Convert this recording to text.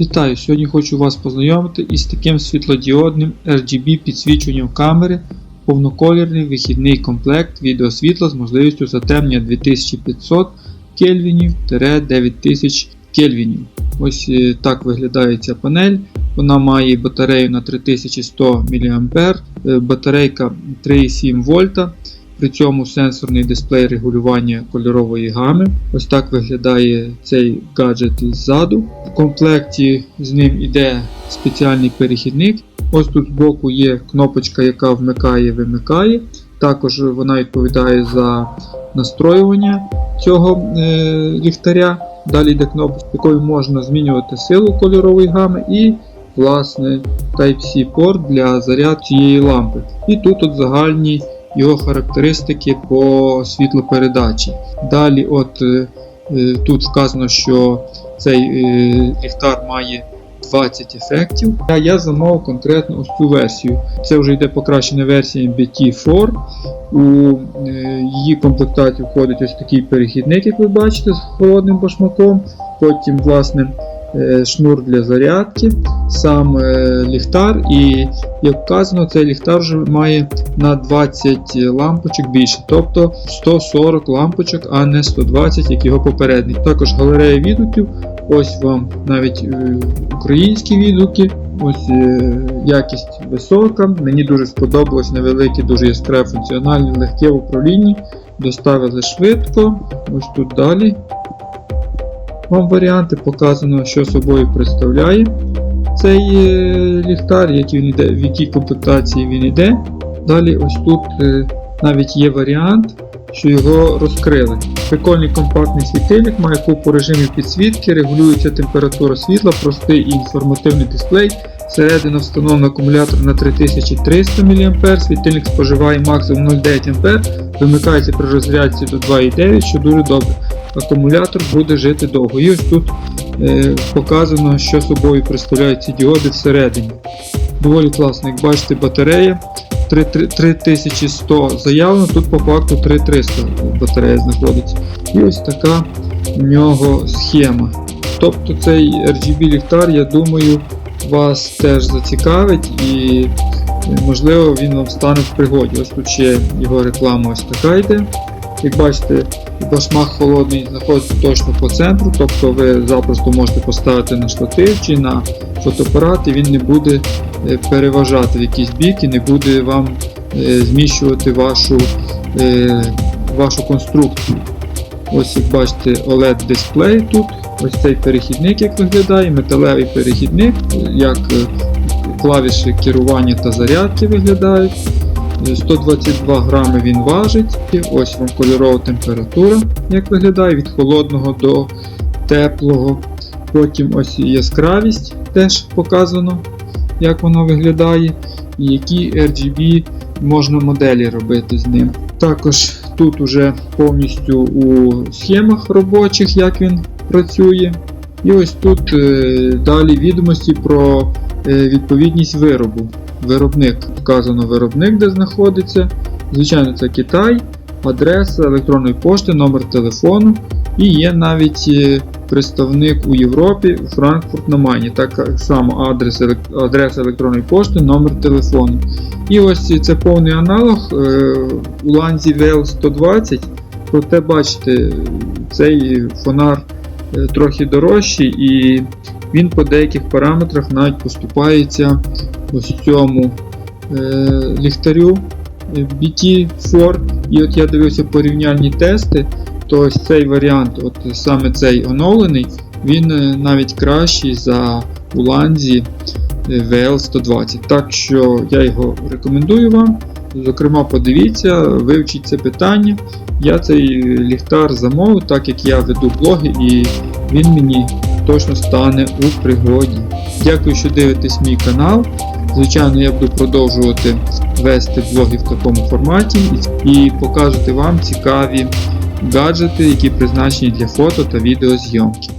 Вітаю! Сьогодні хочу вас познайомити із таким світлодіодним RGB підсвічуванням камери, повноколірний вихідний комплект відеосвітла з можливістю затемнення 2500 кельвінів 9000 кельвінів. Ось е, так виглядає ця панель. Вона має батарею на 3100 мА, е, батарейка 3,7 вольта. При цьому сенсорний дисплей регулювання кольорової гами. Ось так виглядає цей гаджет ззаду. В комплекті з ним йде спеціальний перехідник. Ось тут збоку є кнопочка, яка вмикає-вимикає. Також вона відповідає за настроювання цього е, ліхтаря. Далі йде кнопка, якою можна змінювати силу кольорової гами і власне Type-C порт для заряд цієї лампи. І тут от загальні його характеристики по світлопередачі. Далі, от е, е, тут вказано, що цей е, ліхтар має 20 ефектів. А я замовив конкретно ось цю версію. Це вже йде покращена версія BT4. У її комплектацію входить ось такий перехідник, як ви бачите, з холодним башмаком. Потім, власне, шнур для зарядки, сам е, ліхтар, і як вказано, цей ліхтар вже має на 20 лампочок більше, тобто 140 лампочок, а не 120, як його попередник. Також галерея відгуків. Ось вам навіть е, українські відгуки. Ось е, якість висока. Мені дуже сподобалось невелике, дуже яскраве функціональне, легке в управлінні. Доставили швидко. Ось тут далі. Вам варіанти показано, що собою представляє цей е, ліхтар, як він йде, в якій комплектації він йде. Далі ось тут е, навіть є варіант, що його розкрили. Прикольний компактний світильник, має купу режимів підсвітки, регулюється температура світла, простий і інформативний дисплей. Всередина встановлений акумулятор на 3300 мА, світильник споживає максимум 0,9 А, вимикається при розрядці до 2,9, що дуже добре. Акумулятор буде жити довго. І ось тут е, показано, що собою представляють ці діоди всередині. Доволі класно, як бачите, батарея 3100 заявлено, тут по факту 3300 батарея знаходиться. І ось така в нього схема. Тобто цей RGB ліхтар, я думаю, вас теж зацікавить і можливо він вам стане в пригоді. Ось тут ще його реклама ось така йде. Як бачите, башмак холодний знаходиться точно по центру, тобто ви запросто можете поставити на штатив чи на фотоапарат і він не буде е, переважати в якийсь бік і не буде вам е, зміщувати вашу, е, вашу конструкцію. Ось як бачите OLED дисплей тут. Ось цей перехідник як виглядає, металевий перехідник, як клавіші керування та зарядки виглядають. 122 грами він важить. Ось вам кольорова температура, як виглядає, від холодного до теплого. Потім ось яскравість теж показано, як воно виглядає, і які RGB можна моделі робити з ним. Також тут уже повністю у схемах робочих, як він працює. І ось тут е, далі відомості про е, відповідність виробу. Виробник вказано виробник, де знаходиться. Звичайно, це Китай, адреса електронної пошти, номер телефону. І є навіть е, представник у Європі у Франкфурт на Майні. Так само адрес, адреса електронної пошти, номер телефону. І ось це повний аналог у ланзі VL120. Проте, бачите, цей фонар трохи дорожчий і він по деяких параметрах навіть поступається ось цьому е, ліхтарю BT4. І от я дивився порівняльні тести, то ось цей варіант, от саме цей оновлений, він е, навіть кращий за Уланзі VL120. Так що я його рекомендую вам. Зокрема, подивіться, вивчіть це питання. Я цей ліхтар замовив, так як я веду блоги, і він мені точно стане у пригоді. Дякую, що дивитесь мій канал. Звичайно, я буду продовжувати вести блоги в такому форматі і показувати вам цікаві гаджети, які призначені для фото та відеозйомки.